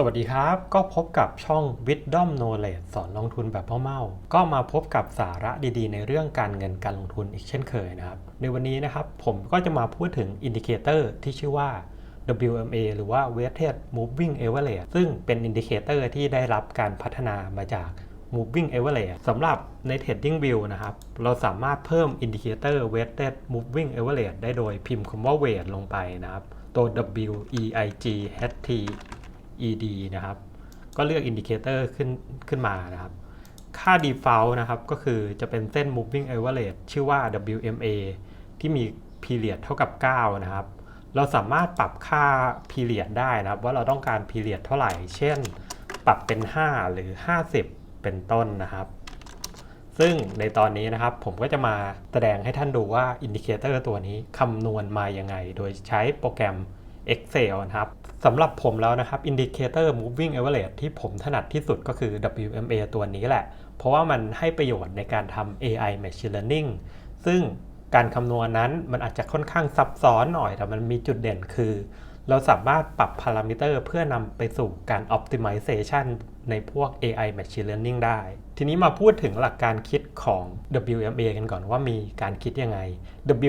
สวัสดีครับ ก็พบกับช่อง Wisdom Knowledge สอนลงทุนแบบพ่อเมา ก็มาพบกับสาระดีๆ ในเรื่องการเงินการลงทุนอีกเช่นเคยนะครับ ในวันนี้นะครับผมก็จะมาพูดถึงอินดิเคเตอร์ที่ชื่อว่า WMA หรือว่า Weighted Moving Average ซึ่งเป็นอินดิเคเตอร์ที่ได้รับการพัฒนามาจาก Moving Average สำหรับใน Trading View นะครับ เราสามารถเพิ่มอินดิเคเตอร์ Weighted Moving Average ได้โดยพิมพ์คำว่า weight ลงไปนะครับ ตัว W E I G H T ED นะครับ ก็เลือกอินดิเคเตอร์ขึ้นขึ้นมานะครับ ค่า default นะครับก็คือจะเป็นเส้น moving average ชื่อว่า WMA ที่มี period เท่ากับ 9 นะครับ เราสามารถปรับค่า period ได้นะครับ ว่าเราต้องการ period เท่าไหร่ เช่น ปรับเป็น 5 หรือ 50 เป็นต้นนะครับซึ่งในตอนนี้นะครับผมก็จะมาแสดงให้ท่านดูว่าอินดิเคเตอร์ตัวนี้คำนวณมายังไง โดยใช้โปรแกรม Excel นะครับสำหรับผมแล้วนะครับ indicator moving average ที่ผมถนัดที่สุดก็คือ WMA ตัวนี้แหละ เพราะว่ามันให้ประโยชน์ในการทำ AI machine learning ซึ่งการคำนวณนั้นมันอาจจะค่อนข้างซับซ้อนหน่อย แต่มันมีจุดเด่นคือ เราสามารถปรับพารามิเตอร์เพื่อนำไปสู่การ optimization ในพวก AI machine learning ได้ ทีนี้มาพูดถึงหลักการคิดของ WMA กันก่อนว่ามีการคิดยังไง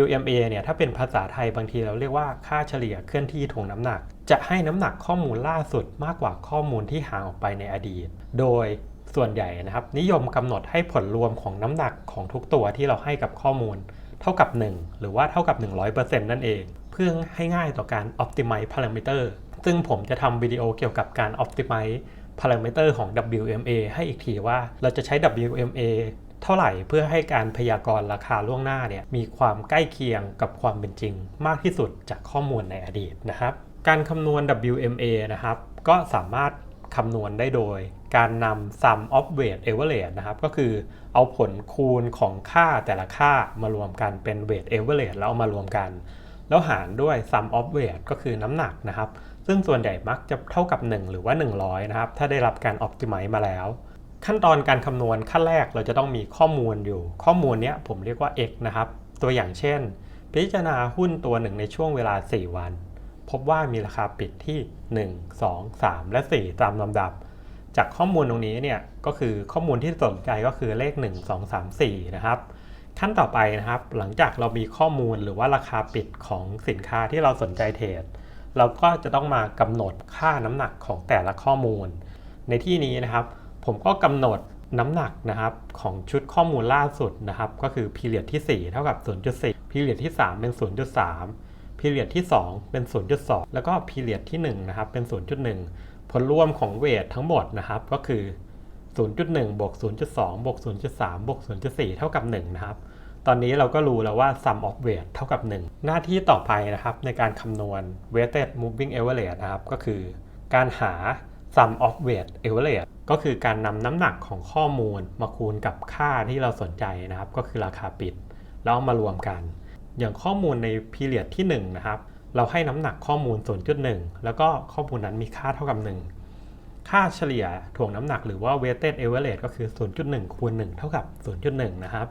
WMA เนี่ยถ้าเป็นภาษาไทยบางทีเราเรียกว่าค่าเฉลี่ยเคลื่อนที่ถ่วงน้ำหนัก จะให้น้ำหนักข้อมูลล่าสุดมากกว่าข้อมูลที่ห่างออกไปในอดีต โดยส่วนใหญ่นะครับ นิยมกำหนดให้ผลรวมของน้ำหนักของทุกตัวที่เราให้กับข้อมูล เท่ากับ 1 หรือว่าเท่ากับ 100%นั่นเอง เพื่อให้ง่ายต่อการ optimize parameter ซึ่งผมจะทำวิดีโอเกี่ยวกับการ optimize parameter ของ WMA ให้อีกทีว่าเราจะใช้ WMA เท่าไหร่เพื่อให้การพยากรณ์ราคาล่วงหน้าเนี่ยมีความใกล้เคียงกับความเป็นจริง มากที่สุดจากข้อมูลในอดีตนะครับ การคำนวณ WMA นะครับ ก็สามารถคำนวณได้โดย การนำ sum of weight average นะครับ ก็คือเอาผลคูณของค่าแต่ละค่ามารวมกันเป็น weight average แล้วเอามารวมกัน แล้วหารด้วย sum of weight ก็คือน้ำหนักนะครับ ซึ่งส่วนใหญ่มักจะเท่ากับ 1 หรือว่า 100 นะครับ ถ้าได้รับการ optimize มาแล้ว ขั้นตอนการคำนวณขั้นแรกเราจะต้องมีข้อมูลอยู่ ข้อมูลเนี้ยผมเรียกว่า x นะครับ ตัวอย่างเช่น พิจารณาหุ้นตัวหนึ่งในช่วงเวลา 4 วัน พบว่ามีราคาปิดที่ 1 2 3 และ 4 ตามลำดับ จากข้อมูลตรงนี้เนี่ยก็คือข้อมูลที่สนใจก็คือเลข 1 2 3 4 นะครับขั้นต่อไปนะครับ หลังจากเรามีข้อมูลหรือว่าราคาปิดของสินค้าที่เราสนใจเทรด เราก็จะต้องมากำหนดค่าน้ำหนักของแต่ละข้อมูล ในที่นี้นะครับ ผมก็กำหนดน้ำหนักนะครับของชุดข้อมูลล่าสุดนะครับ ก็คือ period ที่ 4 เท่ากับ 0.4 period ที่ 3 เป็น 0.3 period ที่ 2 เป็น 0.2 แล้วก็ period ที่1นะครับเป็น 0.1 ผลรวมของเวททั้งหมดนะครับก็คือ 0.1บวก0.2บวก0.3บวก0.4 เท่ากับ 1 นะครับ ตอนนี้เราก็รู้แล้วว่า sum of weight เท่ากับ 1 หน้าที่ต่อไปนะครับในการคำนวณ weighted moving average นะครับ ก็คือการหา sum of weight average ก็คือการนำน้ำหนักของข้อมูลมาคูณกับค่าที่เราสนใจนะครับ ก็คือราคาปิด แล้วเอามารวมกัน อย่างข้อมูลใน period ที่ 1 นะครับ เราให้น้ำหนักข้อมูล 0.1 แล้วก็ข้อมูลนั้นมีค่าเท่ากับ 1 ค่าเฉลี่ยถ่วงน้ำหนักหรือว่า weighted average ก็คือ 0.1 คูณ 1 เท่ากับ 0.1 นะครับ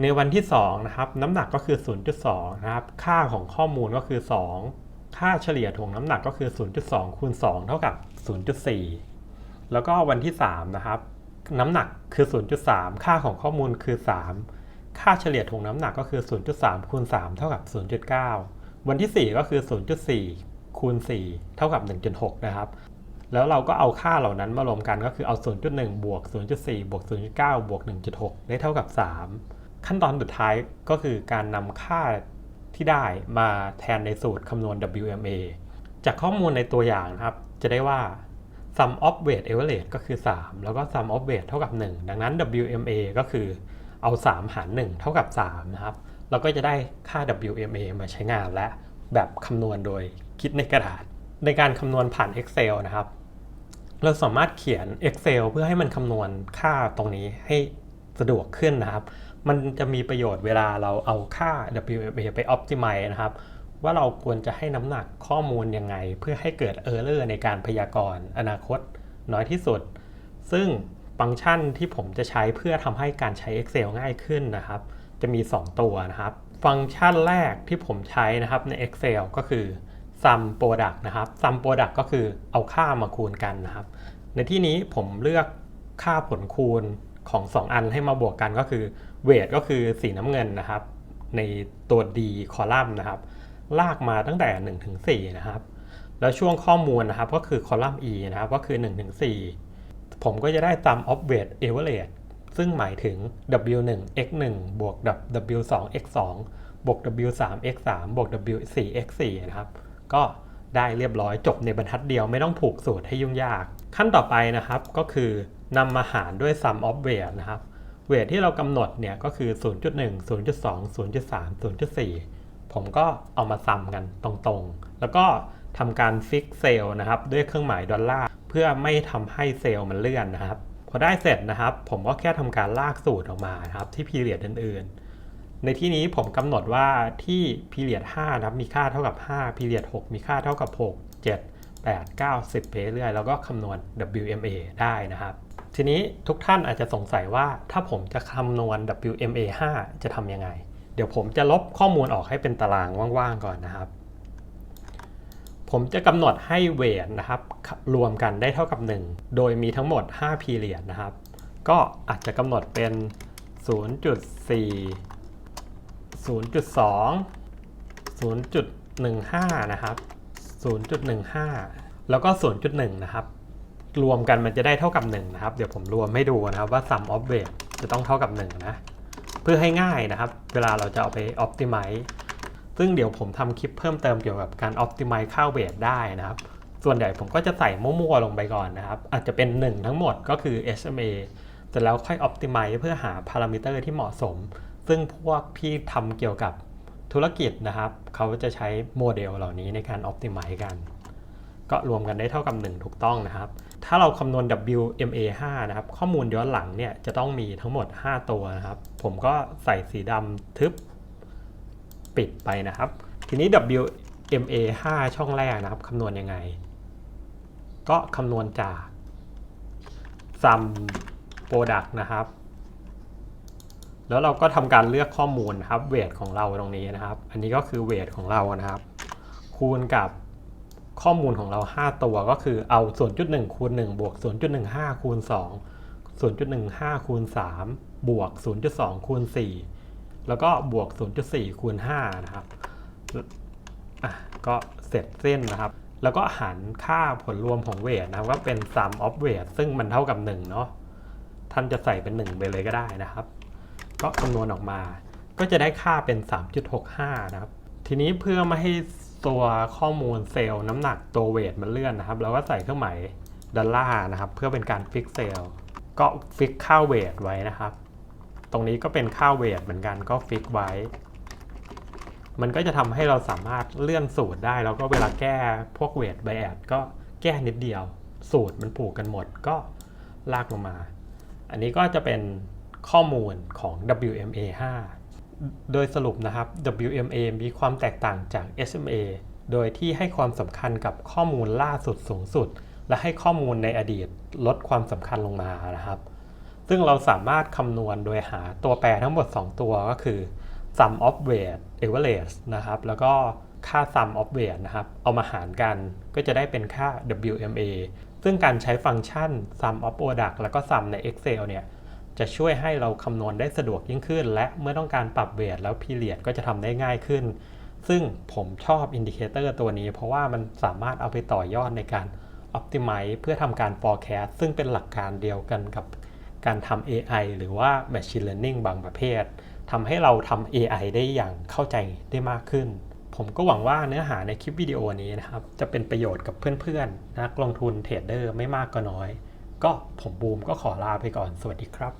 ในวันที่2นะครับน้ำหนักก็คือ 0.2นะครับค่าของข้อมูลก็คือ 2 ค่าเฉลี่ยถ่วงน้ำหนักก็คือ 0.2คูณ2เท่ากับ 0.4 แล้วก็วันที่3นะครับน้ำหนักคือ 0.3 ค่าของข้อมูลคือ 3 ค่าเฉลี่ยถ่วงน้ำหนักก็คือ 0.3คูณ3เท่ากับ 0.9 วันที่ 4 ก็คือ 0.4คูณ4เท่ากับ 1.6 นะครับแล้วเราก็เอาค่าเหล่านั้นมารวมกันก็คือเอา 0.1 บวก 0.4 บวก 0.9 บวก 1.6 ได้เท่ากับ 3 ขั้นตอนสุดท้ายก็คือการนำค่าที่ได้มาแทนในสูตรคำนวณ WMA จากข้อมูลในตัวอย่างนะครับ จะได้ว่า sum of weight average ก็คือ 3 แล้วก็ sum of weight เท่ากับ 1 ดังนั้น WMA ก็คือเอา 3 หาร 1 เท่ากับ 3 นะครับ เราก็จะได้ค่า WMA มาใช้งานและแบบคำนวณโดยคิดในกระดาษ ในการคำนวณผ่าน Excel นะครับ เราสามารถเขียน Excel เพื่อให้มันคำนวณค่าตรงนี้ให้สะดวกขึ้นนะครับ มันจะมีประโยชน์เวลาเราเอาค่า WMA ไป optimize นะครับ ว่าเราควรจะให้น้ำหนักข้อมูลยังไง เพื่อให้เกิด error ในการพยากรณ์อนาคตน้อยที่สุด ซึ่งฟังก์ชันที่ผมจะใช้เพื่อทำให้การใช้ Excel ง่ายขึ้นนะครับ จะมี 2 ตัวนะครับ ฟังก์ชันแรกที่ผมใช้นะครับใน Excel ก็คือ sum product นะครับ sum product ก็คือเอาค่ามาคูณกันนะครับ ในที่นี้ผมเลือกค่าผลคูณของ 2 อันให้มาบวกกันก็คือ weight ก็คือสีน้ำเงินนะครับ ในตัว d คอลัมน์นะครับ ลากมาตั้งแต่ 1 ถึง 4 นะครับ แล้วช่วงข้อมูลนะครับก็คือคอลัมน์ e นะครับ ก็คือ 1 ถึง 4 ผมก็จะได้ sum of weight average ซึ่งหมายถึง w1 x 1 บวก w2 x 2 บวก w3 x 3 บวก w4 x 4 นะครับ ก็ได้เรียบร้อยจบในบรรทัดเดียวไม่ต้องผูกสูตรให้ยุ่งยาก ขั้นต่อไปนะครับก็คือนำมาหารด้วย sum of weight นะครับ วทที่เรากำหนดเนี่ยก็คือ 0.1 0.2 0.3 0.4 ผมก็เอามาซ้ำกันตรงๆ แล้วก็ทำการฟิกเซลนะครับ ด้วยเครื่องหมายดอลลาร์เพื่อไม่ทำให้เซลล์มันเลื่อนนะครับ พอได้เสร็จนะครับ ผมก็แค่ทำการลากสูตรออกมาครับที่พีเรียดอื่นๆ ในที่นี้ผมกำหนดว่าที่พีเรียด5นะครับมีค่าเท่ากับ5พีเรียด6มีค่าเท่ากับ 6 7 8 9 10ไปเรื่อยแล้วก็คำนวณ WMA ได้นะครับ ทีนี้ทุกท่านอาจจะสงสัยว่าถ้าผมจะคำนวณ WMA 5 จะทำยังไง เดี๋ยวผมจะลบข้อมูลออกให้เป็นตารางว่างๆก่อนนะครับ ผมจะกำหนดให้เวทนะครับ รวมกันได้เท่ากับ 1 โดยมีทั้งหมด 5 พีเรียดนะครับ ก็อาจจะกำหนดเป็น 0.4 0.2 0.15 นะครับ 0.15 แล้วก็ 0.1 นะครับ รวมกันมันจะได้เท่ากับ1นะครับ เดี๋ยวผมรวมให้ดูนะครับว่า sum of weight จะต้องเท่ากับ1นะเพื่อให้ง่ายนะครับ เวลาเราจะเอาไป optimize ซึ่งเดี๋ยวผมทำคลิปเพิ่มเติมเกี่ยวกับการ optimize ค่า weight ได้นะครับ ส่วนใหญ่ผมก็จะใส่มั่วๆลงไปก่อนนะครับ อาจจะเป็น 1 ทั้งหมดก็คือ SMA เสร็จแล้วค่อย optimize เพื่อหาพารามิเตอร์ที่เหมาะสม ซึ่งพวกพี่ทำเกี่ยวกับธุรกิจนะครับ เขาจะใช้โมเดลเหล่านี้ในการ optimize กัน ก็รวมกันได้เท่ากับ 1 ถูกต้องนะครับ ถ้าเราคำนวณ WMA 5นะครับ ข้อมูลย้อนหลังเนี่ยจะต้องมีทั้งหมด 5 ตัวนะครับ ผมก็ใส่สีดำทึบปิดไปนะครับ ทีนี้ WMA 5 ช่องแรกนะครับคำนวณยังไง ก็คำนวณจาก sum product นะครับ แล้วเราก็ทำการเลือกข้อมูลนะครับเวทของเราตรงนี้นะครับ อันนี้ก็คือเวทของเรานะครับ คูณกับ ข้อมูลของเรา 5 ตัวก็คือเอา 0.1 คูณ 1 บวก 0.15 คูณ 2 0.15 คูณ 3 บวก 0.2 คูณ 4 แล้วก็บวก 0.4 คูณ 5 นะครับ อะ ก็เสร็จสิ้นนะครับ แล้วก็หารค่าผลรวมของเวทนะครับ ก็เป็น sum of weight ซึ่งมันเท่ากับ 1 เนาะ ท่านจะใส่เป็น 1 ไปเลยก็ได้นะครับ ก็คำนวณออกมา ก็จะได้ค่าเป็น 3.65 นะครับ ทีนี้เพื่อไม่ให้ ตัวข้อมูลเซลล์น้ำหนักตัวเวทมันเลื่อนนะครับเราก็ใส่เครื่องหมายดอลลาร์นะครับ เพื่อเป็นการฟิกเซลล์ก็ฟิกค่าเวทไว้นะครับ ตรงนี้ก็เป็นค่าเวทเหมือนกันก็ฟิกไว้ มันก็จะทำให้เราสามารถเลื่อนสูตรได้ แล้วก็เวลาแก้พวกเวทไบแอดก็แก้นิดเดียว สูตรมันผูกกันหมดก็ลากลงมา อันนี้ก็จะเป็นข้อมูลของ WMA 5 โดยสรุปนะครับ WMA มีความแตกต่างจาก SMA โดยที่ให้ความสำคัญกับข้อมูลล่าสุดสูงสุด และให้ข้อมูลในอดีตลดความสำคัญลงมานะครับ ซึ่งเราสามารถคำนวณโดยหาตัวแปรทั้งหมด 2 ตัวก็คือ sum of weight average นะครับ แล้วก็ค่า sum of weight นะครับ เอามาหารกันก็จะได้เป็นค่า WMA ซึ่งการใช้ฟังก์ชัน sum of product แล้วก็ sum ใน Excel เนี่ย จะช่วยให้เราคำนวณได้สะดวกยิ่งขึ้น และเมื่อต้องการปรับเวทแล้วพีเรียดก็จะทำได้ง่ายขึ้น ซึ่งผมชอบอินดิเคเตอร์ตัวนี้ เพราะว่ามันสามารถเอาไปต่อยอดในการ Optimize เพื่อทำการ forecast ซึ่งเป็นหลักการเดียวกันกับการทำ AI หรือว่า Machine Learning บางประเภททำให้เราทำ AI ได้อย่างเข้าใจได้มากขึ้น ผมก็หวังว่าเนื้อหาในคลิปวิดีโอนี้นะครับ จะเป็นประโยชน์กับเพื่อนๆ นักลงทุนเทรดเดอร์ไม่มากก็น้อย ก็ผมบูมก็ขอลาไปก่อนสวัสดีครับ